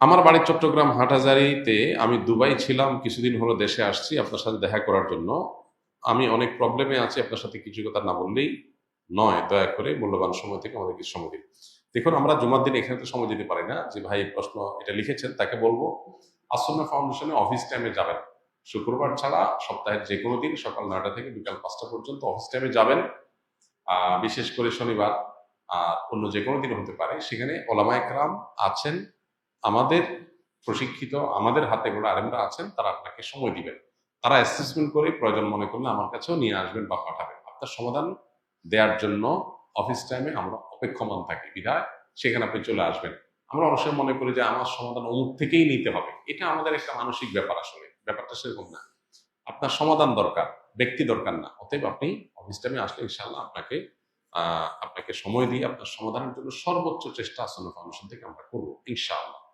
আমার বাড়ি চট্টগ্রাম হাটহাজারিতে আমি দুবাই ছিলাম, কিছুদিন হলো দেশে আসছি আপনার সাথে দেখা করার জন্য। আমি অনেক প্রবলেমে আছি, আপনার সাথে কিছু কথা না বললেই নয়, দয়া করে মূল্যবান সময় থেকে আমাদের কিছু সময় দিন। দেখুন, আমরা জুমার দিন এখানে তো সময় দিতে পারি না, যে ভাই প্রশ্ন এটা লিখেছেন, তাকে বলব, আসন্না ফাউন্ডেশনে অফিস টাইমে যাবেন। শুক্রবার ছাড়া সপ্তাহের যে কোনো দিন সকাল নয়টা থেকে বিকাল পাঁচটা পর্যন্ত অফিস টাইমে যাবেন। বিশেষ করে শনিবার, আর অন্য যে কোনো দিন হতে পারে। সেখানে ওলামা একরাম আছেন আমাদের প্রশিক্ষিত, আমাদের হাতে গোড়া আরেমরা আছেন, তারা আপনাকে সময় দিবেন। তারা অ্যাসেসমেন্ট করে প্রয়োজন মনে করলে আমার কাছেও নিয়ে আসবেন বা পাঠাবেন। আপনার সমাধান দেওয়ার জন্য অফিস টাইমে আমরা অপেক্ষমান থাকি। বিধায় সেখানে আপনি চলে আসবেন। আমরা সময় মনে করি যে আমার সমাধান অমুক থেকেই নিতে হবে। এটা আমাদের একটা মানসিক ব্যাপার আসলে। ব্যাপারটা সেরকম না। আপনার সমাধান দরকার, ব্যক্তি দরকার না। অতএব আপনি অফিস টাইমে আসলে ইনশাল্লাহ আপনাকে আপনাকে সময় দিয়ে আপনার সমাধানের জন্য সর্বোচ্চ চেষ্টা আসন্ন ফাউন্ডেশন থেকে আমরা করব, ইনশাআল্লাহ।